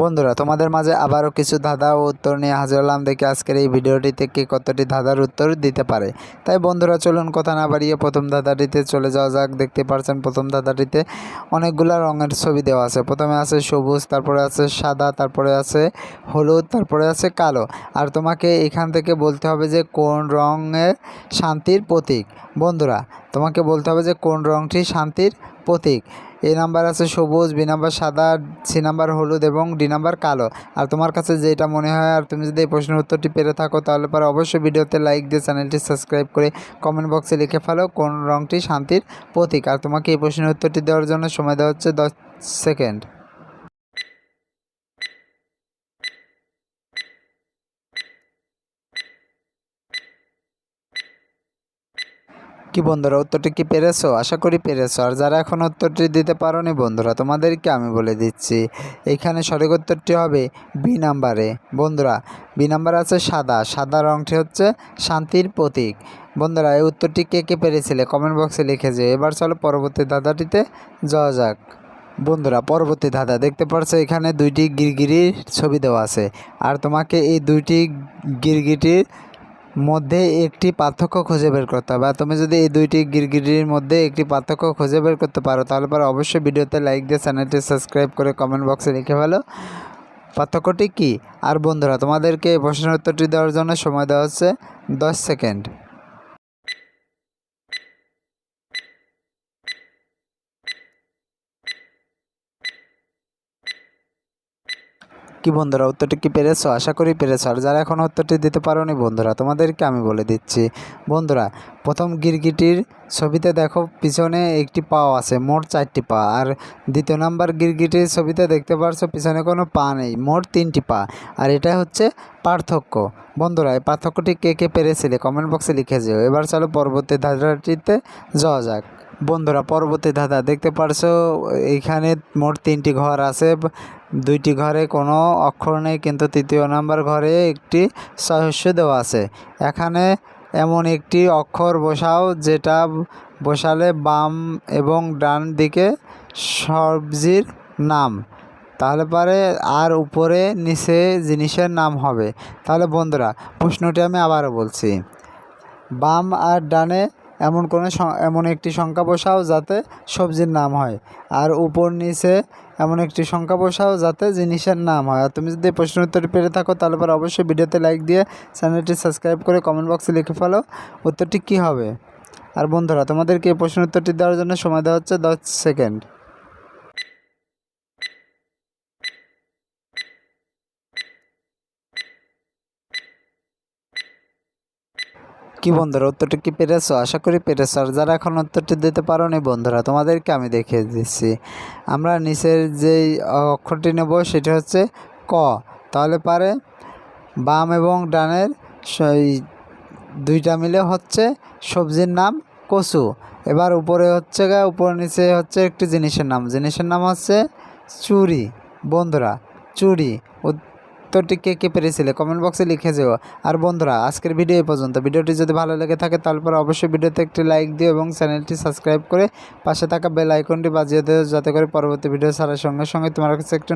বন্ধুরা, তোমাদের মাঝে আবারও কিছু ধাঁধা ও উত্তর নিয়ে হাজির হলাম। দেখি আজকের এই ভিডিওটিতে কে কতটি ধাঁধার উত্তর দিতে পারে। তাই বন্ধুরা, চলুন কথা না বাড়িয়ে প্রথম ধাঁধাটিতে চলে যাওয়া যাক। দেখতে পাচ্ছেন প্রথম ধাঁধাটিতে অনেকগুলো রঙের ছবি দেওয়া আছে। প্রথমে আছে সবুজ, তারপরে আছে সাদা, তারপরে আছে হলুদ, তারপরে আছে কালো। আর তোমাকে এখান থেকে বলতে হবে যে, কোন রঙের শান্তির প্রতীক? বন্ধুরা, তোমাকে বলতে হবে যে, কোন রঙটি শান্তির প্রতীক? এ নাম্বার আছে সবুজ, বি নাম্বার সাদা, সি নাম্বার হলুদ এবং ডি নাম্বার কালো। আর তোমার কাছে যেটা মনে হয়, আর তুমি যদি এই প্রশ্নের উত্তরটি পেরে থাকো, তাহলে পরে অবশ্যই ভিডিওতে লাইক দিয়ে চ্যানেলটি সাবস্ক্রাইব করে কমেন্ট বক্সে লিখে ফেলো কোন রঙটি শান্তির প্রতীক। আর তোমাকে এই প্রশ্নের উত্তরটি দেওয়ার জন্য সময় দেওয়া হচ্ছে দশ সেকেন্ড। কি বন্ধুরা, উত্তরটি কি পেরেছ? আশা করি পেরেছ। আর যারা এখন উত্তরটি দিতে পারোনি বন্ধুরা, তোমাদেরকে আমি বলে দিচ্ছি, এখানে সঠিক উত্তরটি হবে বি নাম্বারে। বন্ধুরা, বি নাম্বার আছে সাদা। সাদা রঙটি হচ্ছে শান্তির প্রতীক। বন্ধুরা, এই উত্তরটি কে কে পেরেছিলে? কমেন্ট বক্সে লিখে যে এবার চলো পরবর্তী দাদাটিতে যাওয়া যাক। বন্ধুরা, পরবর্তী ধাঁধা। দেখতে পারছ, এখানে দুইটি গিরগিরির ছবি দেওয়া আছে। আর তোমাকে এই দুইটি গিরগিটির মধ্যে একটি পার্থক্য খুঁজে বের করতে হবে। আর তুমি যদি এই দুইটি গিরগিরির মধ্যে একটি পার্থক্য খুঁজে বের করতে পারো, তাহলে পরে অবশ্যই ভিডিওতে লাইক দিয়ে চ্যানেলটি সাবস্ক্রাইব করে কমেন্ট বক্সে লিখে ফেলো। পার্থক্যটি কী? আর বন্ধুরা, তোমাদেরকে এই প্রশ্নের উত্তরটি দেওয়ার জন্য সময় দেওয়া হচ্ছে দশ সেকেন্ড। কি বন্ধুরা উত্তরটি কি পেরেছ? আশা করি পেরেছ। আর যারা এখন উত্তরটি দিতে পারোনি বন্ধুরা, তোমাদেরকে আমি বলে দিচ্ছি। বন্ধুরা, প্রথম গিরগিটির ছবিতে দেখো, পিছনে একটি পাও আছে, মোট চারটি পা। আর দ্বিতীয় নাম্বার গিরগিটির ছবিতে দেখতে পারছ, পিছনে কোনো পা নেই, মোট তিনটি পা। আর এটা হচ্ছে পার্থক্য। বন্ধুরা, এই পার্থক্যটি কে কে পেরেছিলে? কমেন্ট বক্সে লিখে যেও। এবার চলো পরবর্তী ধাঁধাটিতে যাওয়া যাক। বন্ধুরা, পরবর্তী ধাঁধা দেখতে পারছ এইখানে মোট তিনটি ঘর আছে। দুইটি ঘরে কোনো অক্ষর নেই, কিন্তু তৃতীয় নাম্বার ঘরে একটি সহস্য দেওয়া আছে। এখানে এমন একটি অক্ষর বসাও, যেটা বসালে বাম এবং ডান দিকে সবজির নাম। তাহলে পরে আর উপরে নিচে জিনিসের নাম হবে। তাহলে বন্ধুরা, প্রশ্নটি আমি আবারও বলছি। বাম আর ডানে এমন কোনো এমন একটি সংখ্যা বসাও যাতে সবজির নাম হয়। আর উপর নিচে এমন একটি সংখ্যা বসাও যাতে জিনিসের নাম হয়। আর তুমি যদি প্রশ্ন উত্তরটি পেরে থাকো, তাহলে পরে অবশ্যই ভিডিওতে লাইক দিয়ে চ্যানেলটি সাবস্ক্রাইব করে কমেন্ট বক্সে লিখে ফেলো উত্তরটি কী হবে। আর বন্ধুরা, তোমাদেরকে এই প্রশ্ন উত্তরটি দেওয়ার জন্য সময় দেওয়া হচ্ছে দশ সেকেন্ড। কি বন্ধুরা উত্তরটি কি পেরেছ? আশা করি পেরেছ। আর যারা এখন উত্তরটি দিতে পারো নি বন্ধুরা তোমাদেরকে আমি দেখিয়ে দিচ্ছি। আমরা নিচের যেই অক্ষরটি নেব সেটি হচ্ছে ক। তাহলে পারে বাম এবং ডানের সেই দুইটা মিলে হচ্ছে সবজির নাম কচু। এবার উপরে হচ্ছে গা উপর নিচে হচ্ছে একটি জিনিসের নাম। জিনিসের নাম হচ্ছে চুরি। বন্ধুরা চুরি। উত্তরটি কে কে পেরেছিলে? কমেন্ট বক্সে লিখে যেও। আর বন্ধুরা, আজকের ভিডিও এই পর্যন্ত। ভিডিওটি যদি ভালো লেগে থাকে, তারপর অবশ্যই ভিডিওতে একটি লাইক দিও এবং চ্যানেলটি সাবস্ক্রাইব করে পাশে থাকা বেল আইকনটি বাজিয়ে দিও, যাতে করে পরবর্তী ভিডিও ছাড়ার সঙ্গে সঙ্গে তোমার কাছে একটি